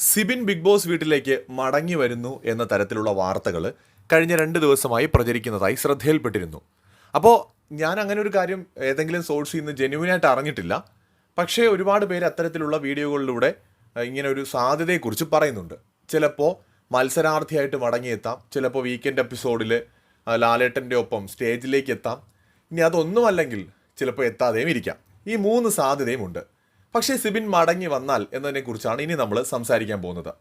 Sibin big boss വീട്ടിലേക്ക് മടങ്ങി വരുന്നു എന്ന തരത്തിലുള്ള വാർത്തകൾ കഴിഞ്ഞ രണ്ട് ദിവസമായി പ്രചരിക്കുന്നതായി ശ്രദ്ധയിൽപ്പെട്ടിരുന്നു. അപ്പോൾ ഞാൻ അങ്ങനെ ഒരു കാര്യം ഏതെങ്കിലും സോഴ്സിൽ നിന്ന് ജെന്യൂനായിട്ട് അറിഞ്ഞിട്ടില്ല. പക്ഷേ ഒരുപാട് പേര് അത്തരത്തിലുള്ള വീഡിയോകളിലൂടെ ഇങ്ങനെ ഒരു സാധ്യതയെക്കുറിച്ച് പറയുന്നുണ്ട്. ചിലപ്പോൾ മത്സരാർത്ഥിയായിട്ട് മടങ്ങിയെത്താം. ചിലപ്പോൾ വീക്കെൻഡ് എപ്പിസോഡിൽ ലാലേട്ടന്റെ ഒപ്പം സ്റ്റേജിലേക്ക് എത്താം. ഇനി അതൊന്നുമല്ലെങ്കിൽ ചിലപ്പോൾ എത്താതെയും ഇരിക്കാം. ഈ മൂന്ന് സാധ്യതയും ഉണ്ട്. പക്ഷേ സിബിൻ മടങ്ങി വന്നാൽ എന്നതിനെക്കുറിച്ചാണ് ഇനി നമ്മൾ സംസാരിക്കാൻ പോകുന്നത്.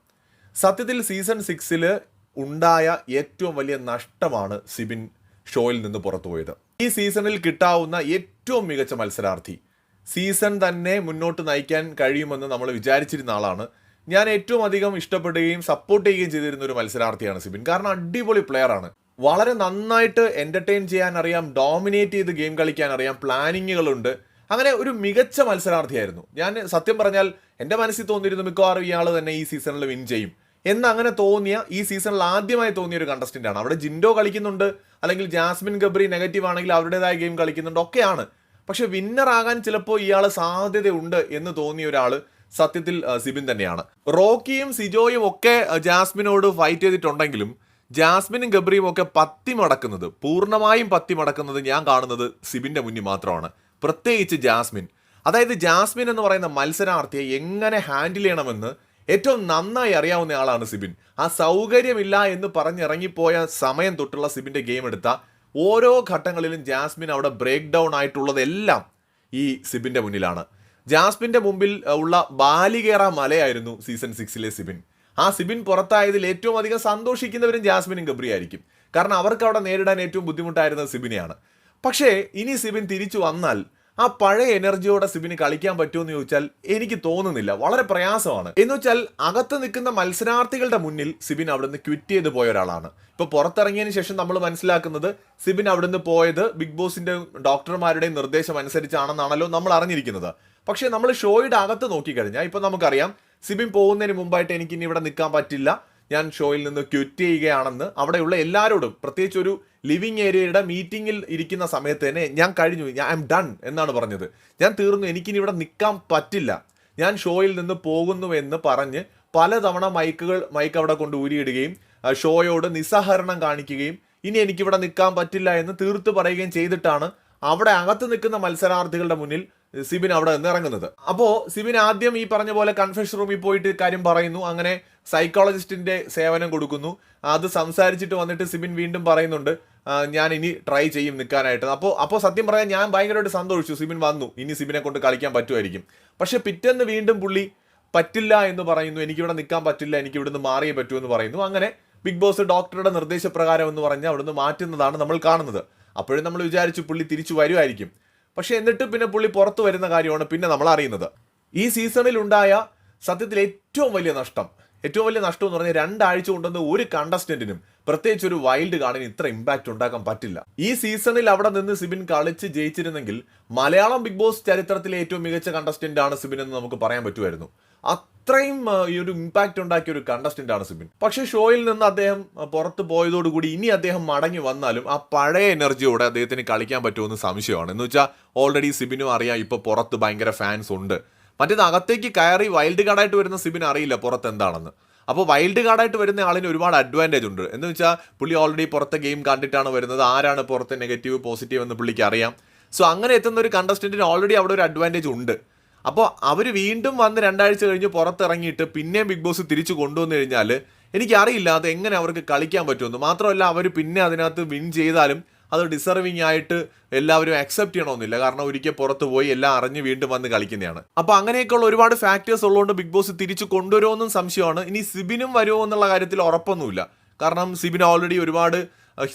സത്യത്തിൽ സീസൺ സിക്സിൽ ഉണ്ടായ ഏറ്റവും വലിയ നഷ്ടമാണ് സിബിൻ ഷോയിൽ നിന്ന് പുറത്തുപോയത്. ഈ സീസണിൽ കിട്ടാവുന്ന ഏറ്റവും മികച്ച മത്സരാർത്ഥി. സീസൺ തന്നെ മുന്നോട്ട് നയിക്കാൻ കഴിയുമെന്ന് നമ്മൾ വിചാരിച്ചിരുന്ന ആളാണ്. ഞാൻ ഏറ്റവും അധികം ഇഷ്ടപ്പെടുകയും സപ്പോർട്ട് ചെയ്യുകയും ചെയ്തിരുന്ന ഒരു മത്സരാർത്ഥിയാണ് സിബിൻ. കാരണം അടിപൊളി പ്ലെയർ ആണ്. വളരെ നന്നായിട്ട് എന്റർടൈൻ ചെയ്യാൻ അറിയാം ഡോമിനേറ്റ് ചെയ്ത് ഗെയിം കളിക്കാൻ അറിയാം പ്ലാനിങ്ങുകളുണ്ട് അങ്ങനെ ഒരു മികച്ച മത്സരാർത്ഥിയായിരുന്നു. ഞാൻ സത്യം പറഞ്ഞാൽ എന്റെ മനസ്സിൽ തോന്നിയിരുന്നു മിക്കവാറും ഇയാൾ തന്നെ ഈ സീസണിൽ വിൻ ചെയ്യും. എന്ന് അങ്ങനെ തോന്നിയ ഈ സീസണിൽ ആദ്യമായി തോന്നിയ ഒരു കണ്ടസ്റ്റന്റാണ് അവിടെ ജിൻഡോ കളിക്കുന്നുണ്ട് അല്ലെങ്കിൽ ജാസ്മിൻ ഗബ്രി നെഗറ്റീവ് ആണെങ്കിൽ അവരുടേതായ ഗെയിം കളിക്കുന്നുണ്ട് ഒക്കെയാണ്. പക്ഷെ വിന്നർ ആകാൻ ചിലപ്പോൾ ഇയാൾ സാധ്യതയുണ്ട് എന്ന് തോന്നിയ ഒരാൾ സത്യത്തിൽ സിബിൻ തന്നെയാണ്. റോക്കിയും സിജോയും ഒക്കെ ജാസ്മിനോട് ഫൈറ്റ് ചെയ്തിട്ടുണ്ടെങ്കിലും ജാസ്മിനും ഗബ്രിയും ഒക്കെ പത്തി മടക്കുന്നത് പൂർണമായും പത്തി മടക്കുന്നത് ഞാൻ കാണുന്നത് സിബിന്റെ മുന്നിൽ മാത്രമാണ്. പ്രത്യേകിച്ച് ജാസ്മിൻ. അതായത് ജാസ്മിൻ എന്ന് പറയുന്ന മത്സരാർത്ഥിയെ എങ്ങനെ ഹാൻഡിൽ ചെയ്യണമെന്ന് ഏറ്റവും നന്നായി അറിയാവുന്ന ആളാണ് സിബിൻ. ആ സൗകര്യമില്ല എന്ന് പറഞ്ഞിറങ്ങിപ്പോയ സമയം തൊട്ടുള്ള സിബിന്റെ ഗെയിം എടുത്ത ഓരോ ഘട്ടങ്ങളിലും ജാസ്മിൻ അവിടെ ബ്രേക്ക് ഡൗൺ ആയിട്ടുള്ളതെല്ലാം ഈ സിബിന്റെ മുന്നിലാണ്. ജാസ്മിന്റെ മുമ്പിൽ ഉള്ള ബാലികേറ മലയായിരുന്നു സീസൺ സിക്സിലെ സിബിൻ. ആ സിബിൻ പുറത്തായതിൽ ഏറ്റവും അധികം സന്തോഷിക്കുന്നവരും ജാസ്മിനും ഗബ്രി ആയിരിക്കും കാരണം അവർക്ക് അവിടെ നേരിടാൻ ഏറ്റവും ബുദ്ധിമുട്ടായിരുന്നത് സിബിനെയാണ്. പക്ഷേ ഇനി സിബിൻ തിരിച്ചു വന്നാൽ ആ പഴയ എനർജിയോടെ സിബിന് കളിക്കാൻ പറ്റുമെന്ന് ചോദിച്ചാൽ എനിക്ക് തോന്നുന്നില്ല. വളരെ പ്രയാസമാണ്. എന്ന് വെച്ചാൽ അകത്ത് നിൽക്കുന്ന മത്സരാർത്ഥികളുടെ മുന്നിൽ സിബിൻ അവിടുന്ന് ക്വിറ്റ് ചെയ്ത് പോയ ഒരാളാണ്. ഇപ്പൊ പുറത്തിറങ്ങിയതിന് ശേഷം നമ്മൾ മനസ്സിലാക്കുന്നത് സിബിൻ അവിടുന്ന് പോയത് ബിഗ് ബോസിന്റെ ഡോക്ടർമാരുടെയും നിർദ്ദേശം അനുസരിച്ചാണെന്നാണല്ലോ നമ്മൾ അറിഞ്ഞിരിക്കുന്നത്. പക്ഷേ നമ്മൾ ഷോയുടെ അകത്ത് നോക്കിക്കഴിഞ്ഞാൽ ഇപ്പൊ നമുക്കറിയാം സിബിൻ പോകുന്നതിന് മുമ്പായിട്ട് എനിക്ക് ഇനി ഇവിടെ നിൽക്കാൻ പറ്റില്ല. ഞാൻ ഷോയിൽ നിന്ന് ക്വിറ്റ് ചെയ്യുകയാണെന്ന് അവിടെയുള്ള എല്ലാവരോടും പ്രത്യേകിച്ച് ഒരു ലിവിങ് ഏരിയയുടെ മീറ്റിംഗിൽ ഇരിക്കുന്ന സമയത്ത് തന്നെ ഞാൻ കഴിഞ്ഞു. ഞാൻ ഐ എം ഡൺ എന്നാണ് പറഞ്ഞത്. ഞാൻ തീർന്നു. എനിക്കിനി ഇവിടെ നിൽക്കാൻ പറ്റില്ല. ഞാൻ ഷോയിൽ നിന്ന് പോകുന്നു എന്ന് പറഞ്ഞ് പലതവണ മൈക്കുകൾ മൈക്ക് അവിടെ കൊണ്ട് ഊരിയിടുകയും ഷോയോട് നിസ്സഹരണം കാണിക്കുകയും ഇനി എനിക്കിവിടെ നിൽക്കാൻ പറ്റില്ല എന്ന് തീർത്ത് പറയുകയും ചെയ്തിട്ടാണ് അവിടെ അകത്ത് നിൽക്കുന്ന മത്സരാർത്ഥികളുടെ മുന്നിൽ സിബിൻ അവിടെ നിന്ന് ഇറങ്ങുന്നത്. അപ്പോൾ സിബിൻ ആദ്യം ഈ പറഞ്ഞ പോലെ കൺഫെഷൻ റൂമിൽ പോയിട്ട് കാര്യം പറയുന്നു. അങ്ങനെ സൈക്കോളജിസ്റ്റിന്റെ സേവനം കൊടുക്കുന്നു. അത് സംസാരിച്ചിട്ട് വന്നിട്ട് സിബിൻ വീണ്ടും പറയുന്നുണ്ട് ഞാൻ ഇനി ട്രൈ ചെയ്യും നിൽക്കാനായിട്ട്. അപ്പോൾ അപ്പോൾ സത്യം പറയാൻ ഞാൻ ഭയങ്കരമായിട്ട് സന്തോഷിച്ചു. സിബിൻ വന്നു. ഇനി സിബിനെ കൊണ്ട് കളിക്കാൻ പറ്റുമായിരിക്കും. പക്ഷേ പിറ്റേന്ന് വീണ്ടും പുള്ളി പറ്റില്ല എന്ന് പറയുന്നു. എനിക്കിവിടെ നിൽക്കാൻ പറ്റില്ല. എനിക്ക് ഇവിടുന്ന് മാറിയേ പറ്റൂ എന്ന് പറയുന്നു. അങ്ങനെ ബിഗ് ബോസ് ഡോക്ടറുടെ നിർദ്ദേശപ്രകാരം എന്ന് പറഞ്ഞ് അവിടുന്ന് മാറ്റുന്നതാണ് നമ്മൾ കാണുന്നത്. അപ്പോഴും നമ്മൾ വിചാരിച്ചു പുള്ളി തിരിച്ചു വരുമായിരിക്കും. പക്ഷേ എന്നിട്ട് പിന്നെ പുള്ളി പുറത്തു വരുന്ന കാര്യമാണ് പിന്നെ നമ്മൾ അറിയുന്നത്. ഈ സീസണിൽ ഉണ്ടായ സത്യത്തിൽ ഏറ്റവും വലിയ നഷ്ടം ഏറ്റവും വലിയ നഷ്ടം എന്ന് പറഞ്ഞാൽ രണ്ടാഴ്ച കൊണ്ടുവന്ന ഒരു കണ്ടസ്റ്റന്റിനും പ്രത്യേകിച്ച് ഒരു വൈൽഡ് കാർഡിന് ഇത്ര ഇമ്പാക്റ്റ് ഉണ്ടാക്കാൻ പറ്റില്ല. ഈ സീസണിൽ അവിടെ നിന്ന് സിബിൻ കളിച്ച് ജയിച്ചിരുന്നെങ്കിൽ മലയാളം ബിഗ് ബോസ് ചരിത്രത്തിലെ ഏറ്റവും മികച്ച കണ്ടസ്റ്റന്റ് ആണ് സിബിൻ എന്ന് നമുക്ക് പറയാൻ പറ്റുമായിരുന്നു. അത്രയും ഈ ഒരു ഇമ്പാക്റ്റ് ഉണ്ടാക്കിയ ഒരു കണ്ടസ്റ്റന്റ് ആണ് സിബിൻ. പക്ഷേ ഷോയിൽ നിന്ന് അദ്ദേഹം പുറത്തു പോയതോടുകൂടി ഇനി അദ്ദേഹം മടങ്ങി വന്നാലും ആ പഴയ എനർജിയോടെ അദ്ദേഹത്തിന് കളിക്കാൻ പറ്റുമെന്ന് സംശയമാണ്. എന്ന് വെച്ചാൽ ഓൾറെഡി സിബിനും അറിയാം ഇപ്പൊ പുറത്ത് ഭയങ്കര ഫാൻസ് ഉണ്ട്. മറ്റേത് അകത്തേക്ക് കയറി വൈൽഡ് കാർഡായിട്ട് വരുന്ന സിബിന് അറിയില്ല പുറത്ത് എന്താണെന്ന് അപ്പോൾ വൈൽഡ് കാർഡായിട്ട് വരുന്ന ആളിന് ഒരുപാട് അഡ്വാന്റേജ് ഉണ്ട്. എന്ന് വെച്ചാൽ പുള്ളി ഓൾറെഡി പുറത്തെ ഗെയിം കണ്ടിട്ടാണ് വരുന്നത്. ആരാണ് പുറത്ത് നെഗറ്റീവ് പോസിറ്റീവ് എന്ന് പുള്ളിക്ക് അറിയാം. സോ അങ്ങനെ എത്തുന്ന ഒരു കണ്ടസ്റ്റന്റിന് ഓൾറെഡി അവിടെ ഒരു അഡ്വാന്റേജ് ഉണ്ട്. അപ്പോൾ അവർ വീണ്ടും വന്ന് രണ്ടാഴ്ച കഴിഞ്ഞ് പുറത്തിറങ്ങിയിട്ട് പിന്നെയും ബിഗ് ബോസ് തിരിച്ചു കൊണ്ടുവന്നു കഴിഞ്ഞാൽ എനിക്കറിയില്ല അത് എങ്ങനെ അവർക്ക് കളിക്കാൻ പറ്റുമെന്ന്. മാത്രമല്ല അവർ പിന്നെ അതിനകത്ത് വിൻ ചെയ്താലും അത് ഡിസർവിങ് ആയിട്ട് എല്ലാവരും അക്സെപ്റ്റ് ചെയ്യണമെന്നില്ല. കാരണം ഒരിക്കൽ പുറത്ത് പോയി എല്ലാം അറിഞ്ഞ് വീണ്ടും വന്ന് കളിക്കുന്നതാണ്. അപ്പോൾ അങ്ങനെയൊക്കെയുള്ള ഒരുപാട് ഫാക്ടേഴ്സ് ഉള്ളതുകൊണ്ട് ബിഗ് ബോസ് തിരിച്ചു കൊണ്ടുവരുമെന്നും സംശയമാണ്. ഇനി സിബിനും വരുമോ എന്നുള്ള കാര്യത്തിൽ ഉറപ്പൊന്നുമില്ല. കാരണം സിബിൻ ഓൾറെഡി ഒരുപാട്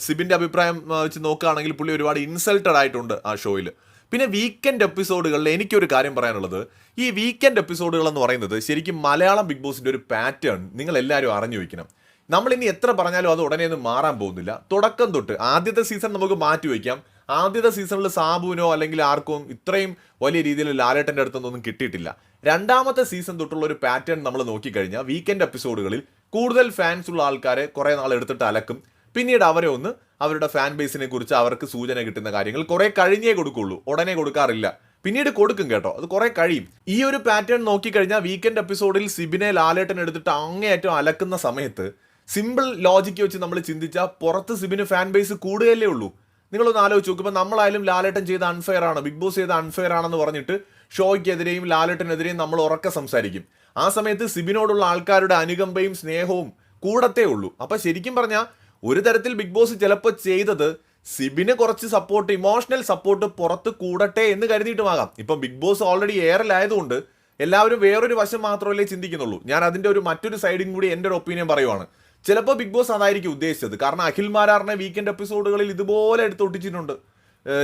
സിബിന്റെ അഭിപ്രായം വെച്ച് നോക്കുകയാണെങ്കിൽ പുള്ളി ഒരുപാട് ഇൻസൾട്ടഡ് ആയിട്ടുണ്ട് ആ ഷോയിൽ. പിന്നെ വീക്കെൻഡ് എപ്പിസോഡുകളിൽ എനിക്കൊരു കാര്യം പറയാനുള്ളത്. ഈ വീക്കെൻഡ് എപ്പിസോഡുകൾ എന്ന് പറയുന്നത് ശരിക്കും മലയാളം ബിഗ് ബോസിന്റെ ഒരു പാറ്റേൺ നിങ്ങൾ എല്ലാവരും അറിഞ്ഞു വയ്ക്കണം നമ്മൾ ഇനി എത്ര പറഞ്ഞാലും അത് ഉടനെ ഒന്നും മാറാൻ പോകുന്നില്ല. തുടക്കം തൊട്ട് ആദ്യത്തെ സീസൺ നമുക്ക് മാറ്റി വയ്ക്കാം. ആദ്യത്തെ സീസണിൽ സാബുവിനോ അല്ലെങ്കിൽ ആർക്കും ഇത്രയും വലിയ രീതിയിൽ ലാലേട്ടന്റെ അടുത്തൊന്നും കിട്ടിയിട്ടില്ല. രണ്ടാമത്തെ സീസൺ തൊട്ടുള്ള ഒരു പാറ്റേൺ നമ്മൾ നോക്കിക്കഴിഞ്ഞാൽ വീക്കെൻഡ് എപ്പിസോഡുകളിൽ കൂടുതൽ ഫാൻസ് ഉള്ള ആൾക്കാരെ കുറേ നാൾ എടുത്തിട്ട് അലക്കും. പിന്നീട് അവരെ ഒന്ന് അവരുടെ ഫാൻ ബേസിനെ കുറിച്ച് അവർക്ക് സൂചന കിട്ടുന്ന കാര്യങ്ങൾ കുറേ കഴിഞ്ഞേ കൊടുക്കുള്ളൂ. ഉടനെ കൊടുക്കാറില്ല. പിന്നീട് കൊടുക്കും കേട്ടോ. അത് കുറെ കഴിയും. ഈ ഒരു പാറ്റേൺ നോക്കിക്കഴിഞ്ഞാൽ വീക്കെൻഡ് എപ്പിസോഡിൽ സിബിനെ ലാലേട്ടൻ എടുത്തിട്ട് അങ്ങേയറ്റം അലക്കുന്ന സമയത്ത് സിമ്പിൾ ലോജിക്ക് വെച്ച് നമ്മൾ ചിന്തിച്ചാൽ പുറത്ത് സിബിന് ഫാൻ ബേസ് കൂടുകയല്ലേ ഉള്ളൂ. നിങ്ങളൊന്ന് ആലോചിച്ച് നോക്കും ഇപ്പം നമ്മളായാലും ലാലേട്ടൻ ചെയ്ത അൺഫെയർ ആണ് ബിഗ് ബോസ് ചെയ്ത അൺഫെയർ ആണെന്ന് പറഞ്ഞിട്ട് ഷോയ്ക്കെതിരെയും ലാലേട്ടനെതിരെയും നമ്മൾ ഉറക്കെ സംസാരിക്കും. ആ സമയത്ത് സിബിനോടുള്ള ആൾക്കാരുടെ അനുകമ്പയും സ്നേഹവും കൂടത്തേ ഉള്ളൂ. അപ്പം ശരിക്കും പറഞ്ഞാൽ ഒരു തരത്തിൽ ബിഗ് ബോസ് ചിലപ്പോൾ ചെയ്തത് സിബിന് കുറച്ച് സപ്പോർട്ട് ഇമോഷണൽ സപ്പോർട്ട് പുറത്ത് കൂടട്ടെ എന്ന് കരുതിയിട്ടുമാകാം. ഇപ്പം ബിഗ് ബോസ് ഓൾറെഡി എയറിലായതുകൊണ്ട് എല്ലാവരും വേറൊരു വശം മാത്രമല്ലേ ചിന്തിക്കുന്നുള്ളൂ. ഞാൻ അതിന്റെ ഒരു മറ്റൊരു സൈഡും കൂടി എന്റെ ഒരു ഒപ്പീനിയൻ പറയുവാണ്. ചിലപ്പോൾ ബിഗ് ബോസ് അതായിരിക്കും ഉദ്ദേശിച്ചത്. കാരണം അഖിൽ മാരാറിനെ വീക്കെൻഡ് എപ്പിസോഡുകളിൽ ഇതുപോലെ എടുത്തൊട്ടിച്ചിട്ടുണ്ട്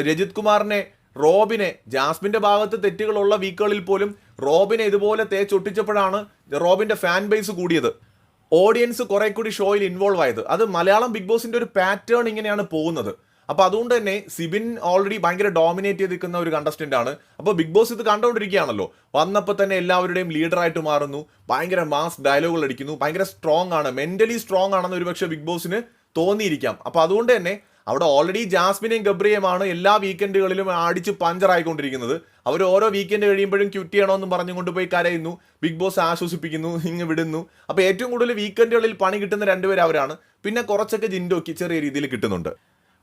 രജിത് കുമാറിനെ റോബിനെ ജാസ്മിന്റെ ഭാഗത്ത് തെറ്റുകളുള്ള വീക്കുകളിൽ പോലും റോബിനെ ഇതുപോലെ തേച്ചൊട്ടിച്ചപ്പോഴാണ് റോബിന്റെ ഫാൻ ബേസ് കൂടിയത്. ഓഡിയൻസ് കുറെ കൂടി ഷോയിൽ ഇൻവോൾവ് ആയത്. അത് മലയാളം ബിഗ് ബോസിന്റെ ഒരു പാറ്റേൺ ഇങ്ങനെയാണ് പോകുന്നത്. അപ്പൊ അതുകൊണ്ട് തന്നെ സിബിൻ ഓൾറെഡി ഭയങ്കര ഡോമിനേറ്റ് ചെയ്ത് നിൽക്കുന്ന ഒരു കണ്ടസ്റ്റന്റ് ആണ്. അപ്പോൾ ബിഗ് ബോസ് ഇത് കണ്ടുകൊണ്ടിരിക്കുകയാണല്ലോ വന്നപ്പോൾ തന്നെ എല്ലാവരുടെയും ലീഡറായിട്ട് മാറുന്നു. ഭയങ്കര മാസ് ഡയലോഗുകൾ അടിക്കുന്നു. ഭയങ്കര സ്ട്രോങ് ആണ്. മെന്റലി സ്ട്രോങ് ആണെന്ന് ഒരുപക്ഷെ ബിഗ് ബോസിന് തോന്നിയിരിക്കാം. അപ്പോൾ അതുകൊണ്ട് തന്നെ അവിടെ ഓൾറെഡി ജാസ്മിനെയും ഗബ്രിയുമാണ് എല്ലാ വീക്കെൻഡുകളിലും അടിച്ച് പഞ്ചറായിക്കൊണ്ടിരിക്കുന്നത് അവർ ഓരോ വീക്കെൻഡ് കഴിയുമ്പോഴും ക്യൂറ്റ് ചെയ്യണമെന്ന് പറഞ്ഞുകൊണ്ട് പോയി കരയുന്നു. ബിഗ് ബോസ് ആശ്വസിപ്പിക്കുന്നു ഇങ്ങ് വിടുന്നു. അപ്പോൾ ഏറ്റവും കൂടുതൽ വീക്കെൻഡുകളിൽ പണി കിട്ടുന്ന രണ്ടുപേരവരാണ് പിന്നെ കുറച്ചൊക്കെ ജിൻഡോക്കി ചെറിയ രീതിയിൽ കിട്ടുന്നുണ്ട്.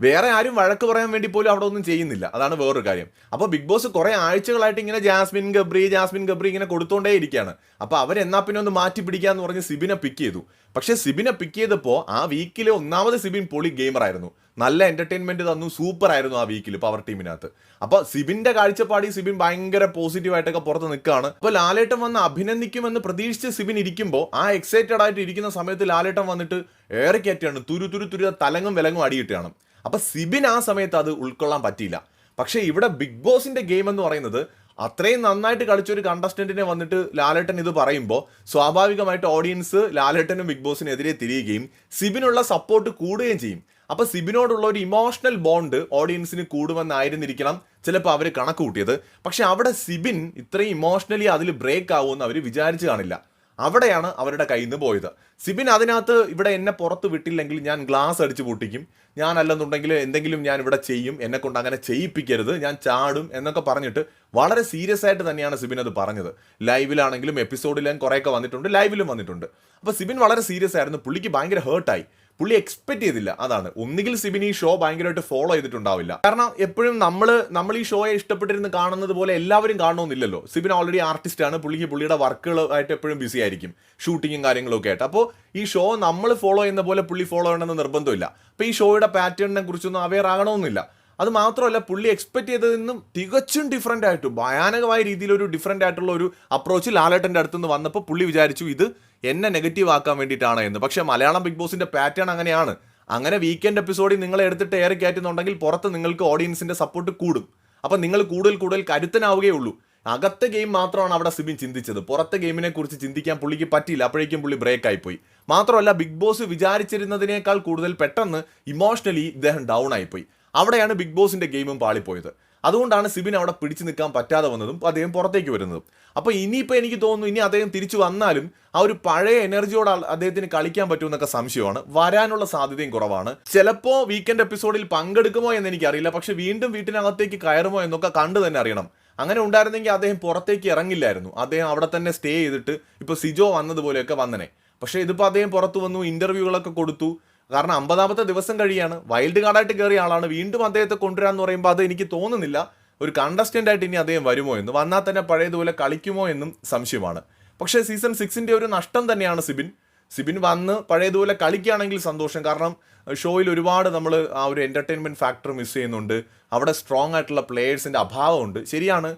വേറെ ആരും വഴക്ക് പറയാൻ വേണ്ടി പോലും അവിടെ ഒന്നും ചെയ്യുന്നില്ല. അതാണ് വേറൊരു കാര്യം. അപ്പോൾ ബിഗ് ബോസ് കുറേ ആഴ്ചകളായിട്ട് ഇങ്ങനെ ജാസ്മിൻ ഗബ്രി ജാസ്മിൻ ഗബ്രി ഇങ്ങനെ കൊടുത്തോണ്ടേ ഇരിക്കുകയാണ്. അപ്പോൾ അവരെന്നാ പിന്നെ ഒന്ന് മാറ്റി പിടിക്കാന്ന് പറഞ്ഞ് സിബിനെ പിക്ക് ചെയ്തു. പക്ഷേ സിബിനെ പിക്ക് ചെയ്തപ്പോൾ ആ വീക്കിലെ ഒന്നാമത് സിബിൻ പൊളി ഗെയിമർ ആയിരുന്നു. നല്ല എന്റർടൈൻമെന്റ് തന്നു സൂപ്പർ ആയിരുന്നു ആ വീക്കിൽ പവർ ടീമിനകത്ത് അപ്പോൾ സിബിന്റെ കാഴ്ചപ്പാടി സിബിൻ ഭയങ്കര പോസിറ്റീവ് ആയിട്ടൊക്കെ പുറത്ത് നിൽക്കുകയാണ്. അപ്പോൾ ലാലേട്ടൻ വന്ന് അഭിനന്ദിക്കുമെന്ന് പ്രതീക്ഷിച്ച് സിബിൻ ഇരിക്കുമ്പോൾ ആ എക്സൈറ്റഡ് ആയിട്ട് ഇരിക്കുന്ന സമയത്ത് ലാലേട്ടൻ വന്നിട്ട് ഏറെ കയറ്റിയാണ് തുരു തുരു തുരു തലങ്ങും വിലങ്ങും അടിയിട്ടാണ് അപ്പൊ സിബിൻ ആ സമയത്ത് അത് ഉൾക്കൊള്ളാൻ പറ്റിയില്ല. പക്ഷേ ഇവിടെ ബിഗ് ബോസിന്റെ ഗെയിം എന്ന് പറയുന്നത് അത്രയും നന്നായിട്ട് കളിച്ച ഒരു കണ്ടസ്റ്റന്റിനെ വന്നിട്ട് ലാലേട്ടൻ ഇത് പറയുമ്പോൾ സ്വാഭാവികമായിട്ട് ഓഡിയൻസ് ലാലേട്ടനും ബിഗ് ബോസിനെതിരെ തിരിയുകയും സിബിനുള്ള സപ്പോർട്ട് കൂടുകയും ചെയ്യും. അപ്പൊ സിബിനോടുള്ള ഒരു ഇമോഷണൽ ബോണ്ട് ഓഡിയൻസിന് കൂടുമെന്നായിരുന്നിരിക്കണം ചിലപ്പോൾ അവർ കണക്ക് കൂട്ടിയത് പക്ഷെ അവിടെ സിബിൻ ഇത്രയും ഇമോഷണലി അതിൽ ബ്രേക്ക് ആവുമെന്ന് അവർ വിചാരിച്ചു കാണില്ല. അവിടെയാണ് അവരുടെ കയ്യിൽ നിന്ന് പോയത്. സിബിൻ അതിനകത്ത് ഇവിടെ എന്നെ പുറത്ത് വിട്ടില്ലെങ്കിൽ ഞാൻ ഗ്ലാസ് അടിച്ച് പൊട്ടിക്കും. ഞാൻ അല്ലെന്നുണ്ടെങ്കിൽ എന്തെങ്കിലും ഞാൻ ഇവിടെ ചെയ്യും എന്നെ കൊണ്ട് അങ്ങനെ ചെയ്യിപ്പിക്കരുത് ഞാൻ ചാടും എന്നൊക്കെ പറഞ്ഞിട്ട് വളരെ സീരിയസ് ആയിട്ട് തന്നെയാണ് സിബിൻ അത് പറഞ്ഞത്. ലൈവിലാണെങ്കിലും എപ്പിസോഡിലും കുറേയൊക്കെ വന്നിട്ടുണ്ട് ലൈവിലും വന്നിട്ടുണ്ട്. അപ്പോൾ സിബിൻ വളരെ സീരിയസ് ആയിരുന്നു. പുള്ളിക്ക് ഭയങ്കര ഹേർട്ടായി പുള്ളി എക്സ്പെക്ട് ചെയ്തില്ല. അതാണ്. ഒന്നുകിൽ സിബിൻ ഈ ഷോ ഭയങ്കരമായിട്ട് ഫോളോ ചെയ്തിട്ടുണ്ടാവില്ല. കാരണം എപ്പോഴും നമ്മൾ നമ്മൾ ഈ ഷോയെ ഇഷ്ടപ്പെട്ടിരുന്ന് കാണുന്നത് പോലെ എല്ലാവരും കാണണമെന്നില്ലല്ലോ. സിബിൻ ഓൾറെഡി ആർട്ടിസ്റ്റ് ആണ്. പുള്ളിക്ക് പുള്ളിയുടെ വർക്കുകളായിട്ട് എപ്പോഴും ബിസി ആയിരിക്കും. ഷൂട്ടിങ്ങും കാര്യങ്ങളും ഒക്കെ ആയിട്ട്. അപ്പോൾ ഈ ഷോ നമ്മൾ ഫോളോ ചെയ്യുന്ന പോലെ പുള്ളി ഫോളോ ചെയ്യണമെന്ന് നിർബന്ധമില്ല. അപ്പോൾ ഈ ഷോയുടെ പാറ്റേണിനെ കുറിച്ചൊന്നും അവെയർ ആകണമെന്നില്ല. അത് മാത്രമല്ല പുള്ളി എക്സ്പെക്ട് ചെയ്തതിൽ നിന്നും തികച്ചും ഡിഫറെന്റ് ആയിട്ട് ഭയാനകമായ രീതിയിൽ ഒരു ഡിഫറെന്റ് ആയിട്ടുള്ള ഒരു അപ്രോച്ച് ലാലേട്ടന്റെ അടുത്ത് നിന്ന് വന്നപ്പോൾ പുള്ളി വിചാരിച്ചു ഇത് എന്നെ നെഗറ്റീവ് ആക്കാൻ വേണ്ടിയിട്ടാണ് എന്ന്. പക്ഷേ മലയാളം ബിഗ് ബോസിന്റെ പാറ്റേൺ അങ്ങനെയാണ്. അങ്ങനെ വീക്കെൻഡ് എപ്പിസോഡിൽ നിങ്ങളെ എടുത്തിട്ട് ഏറെ കയറ്റുന്നുണ്ടെങ്കിൽ പുറത്ത് നിങ്ങൾക്ക് ഓഡിയൻസിന്റെ സപ്പോർട്ട് കൂടും. അപ്പം നിങ്ങൾ കൂടുതൽ കൂടുതൽ കരുത്തനാവുകയുള്ളൂ. അകത്തെ ഗെയിം മാത്രമാണ് അവിടെ സിബിൻ ചിന്തിച്ചത്. പുറത്തെ ഗെയിമിനെ കുറിച്ച് ചിന്തിക്കാൻ പുള്ളിക്ക് പറ്റിയില്ല. അപ്പോഴേക്കും പുള്ളി ബ്രേക്ക് ആയിപ്പോയി. മാത്രമല്ല ബിഗ് ബോസ് വിചാരിച്ചിരുന്നതിനേക്കാൾ കൂടുതൽ പെട്ടെന്ന് ഇമോഷണലി ഇദ്ദേഹം ഡൗൺ ആയിപ്പോയി. അവിടെയാണ് ബിഗ് ബോസിന്റെ ഗെയിമും പാളിപ്പോയത്. അതുകൊണ്ടാണ് സിബിൻ അവിടെ പിടിച്ചു നിൽക്കാൻ പറ്റാതെ വന്നതും അദ്ദേഹം പുറത്തേക്ക് വരുന്നതും. അപ്പോൾ ഇനിയിപ്പോൾ എനിക്ക് തോന്നുന്നു ഇനി അദ്ദേഹം തിരിച്ചു വന്നാലും ആ ഒരു പഴയ എനർജിയോട് അദ്ദേഹത്തിന് കളിക്കാൻ പറ്റുമെന്നൊക്കെ സംശയമാണ്. വരാനുള്ള സാധ്യതയും കുറവാണ്. ചിലപ്പോൾ വീക്കെൻഡ് എപ്പിസോഡിൽ പങ്കെടുക്കുമോ എന്ന് എനിക്കറിയില്ല. പക്ഷെ വീണ്ടും വീട്ടിനകത്തേക്ക് കയറുമോ എന്നൊക്കെ കണ്ടു തന്നെ അറിയണം. അങ്ങനെ ഉണ്ടായിരുന്നെങ്കിൽ അദ്ദേഹം പുറത്തേക്ക് ഇറങ്ങില്ലായിരുന്നു. അദ്ദേഹം അവിടെ തന്നെ സ്റ്റേ ചെയ്തിട്ട് ഇപ്പോൾ സിജോ വന്നതുപോലെയൊക്കെ വന്നനെ. പക്ഷേ ഇതിപ്പോൾ അദ്ദേഹം പുറത്തു വന്നു ഇന്റർവ്യൂകളൊക്കെ കൊടുത്തു. കാരണം അമ്പതാമത്തെ ദിവസം കഴിയാണ്. വൈൽഡ് കാർഡായിട്ട് കയറിയ ആളാണ്. വീണ്ടും അദ്ദേഹത്തെ കൊണ്ടുവരാന്ന് പറയുമ്പോൾ അത് എനിക്ക് തോന്നുന്നില്ല. ഒരു കണ്ടസ്റ്റന്റ് ആയിട്ട് ഇനി അദ്ദേഹം വരുമോ എന്ന്. വന്നാൽ തന്നെ പഴയതുപോലെ കളിക്കുമോ എന്നും സംശയമാണ്. പക്ഷേ സീസൺ സിക്സിന്റെ ഒരു നഷ്ടം തന്നെയാണ് സിബിൻ. സിബിൻ വന്ന് പഴയതുപോലെ കളിക്കുകയാണെങ്കിൽ സന്തോഷം. കാരണം ഷോയിൽ ഒരുപാട് നമ്മൾ ആ ഒരു എന്റർടൈൻമെന്റ് ഫാക്ടർ മിസ് ചെയ്യുന്നുണ്ട്. അവിടെ സ്ട്രോങ് ആയിട്ടുള്ള പ്ലേയേഴ്സിന്റെ അഭാവമുണ്ട്. ശരിയാണ്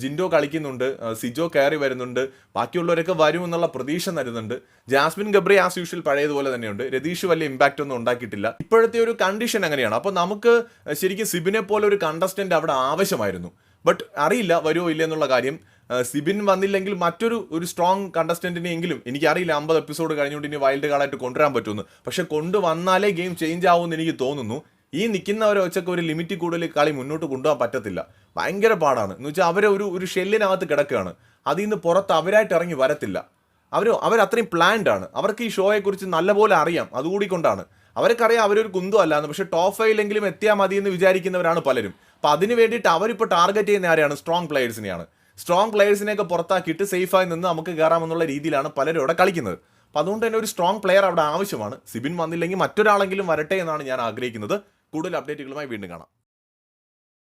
ജിൻഡോ കളിക്കുന്നുണ്ട് സിജോ കയറി വരുന്നുണ്ട് ബാക്കിയുള്ളവരൊക്കെ വരും എന്നുള്ള പ്രതീക്ഷ തരുന്നുണ്ട്. ജാസ്മിൻ ഗബ്രി ആസ് യൂഷ്വൽ പഴയതുപോലെ തന്നെയുണ്ട്. രതീഷ് വലിയ ഇമ്പാക്റ്റ് ഒന്നും ഉണ്ടാക്കിയിട്ടില്ല. ഇപ്പോഴത്തെ ഒരു കണ്ടീഷൻ അങ്ങനെയാണ് അപ്പോൾ നമുക്ക് ശരിക്കും സിബിനെ പോലെ ഒരു കണ്ടസ്റ്റന്റ് അവിടെ ആവശ്യമായിരുന്നു. ബട്ട് അറിയില്ല വരുമോ ഇല്ല എന്നുള്ള കാര്യം സിബിൻ വന്നില്ലെങ്കിൽ മറ്റൊരു ഒരു സ്ട്രോങ് കണ്ടസ്റ്റന്റിനെ എങ്കിലും എനിക്കറിയില്ല അമ്പത് എപ്പിസോഡ് കഴിഞ്ഞുകൊണ്ട് ഇനി വൈൽഡ് കാർഡായിട്ട് കൊണ്ടുവരാൻ പറ്റുമെന്ന്. പക്ഷെ കൊണ്ടുവന്നാലേ ഗെയിം ചേഞ്ച് ആവുമെന്ന് എനിക്ക് തോന്നുന്നു. ഈ നിൽക്കുന്നവരെ വെച്ചൊക്കെ ഒരു ലിമിറ്റ് കൂടുതൽ കളി മുന്നോട്ട് കൊണ്ടുപോകാൻ പറ്റത്തില്ല. ഭയങ്കര പാടാണ്. എന്ന് വെച്ചാൽ അവരെ ഒരു ഒരു ഷെല്ലിനകത്ത് കിടക്കുകയാണ്. അതിൽ നിന്ന് പുറത്ത് അവരായിട്ട് ഇറങ്ങി വരത്തില്ല. അവർ അവരത്രയും പ്ലാൻഡ് ആണ്. അവർക്ക് ഈ ഷോയെക്കുറിച്ച് നല്ലപോലെ അറിയാം. അതുകൂടി കൊണ്ടാണ് അവർക്കറിയാം അവരൊരു കുന്തം അല്ലാന്ന്. പക്ഷേ ടോപ്പ് ഫൈവിലെങ്കിലും എത്തിയാൽ മതി എന്ന് വിചാരിക്കുന്നവരാണ് പലരും. അപ്പോൾ അതിന് വേണ്ടിയിട്ട് അവരിപ്പോൾ ടാർഗറ്റ് ചെയ്യുന്ന ആരെയാണ്? സ്ട്രോങ് പ്ലേയേഴ്സിനെയാണ് സ്ട്രോങ് പ്ലെയേഴ്സിനെയൊക്കെ പുറത്താക്കിയിട്ട് സേഫായി നിന്ന് നമുക്ക് കയറാമെന്നുള്ള രീതിയിലാണ് പലരും ഇവിടെ കളിക്കുന്നത്. അപ്പോൾ അതുകൊണ്ട് തന്നെ ഒരു സ്ട്രോങ് പ്ലെയർ അവിടെ ആവശ്യമാണ്. സിബിൻ വന്നില്ലെങ്കിൽ മറ്റൊരാളെങ്കിലും വരട്ടെ എന്നാണ് ഞാൻ ആഗ്രഹിക്കുന്നത്. കൂടുതൽ അപ്ഡേറ്റുകളുമായി വീണ്ടും കാണാം.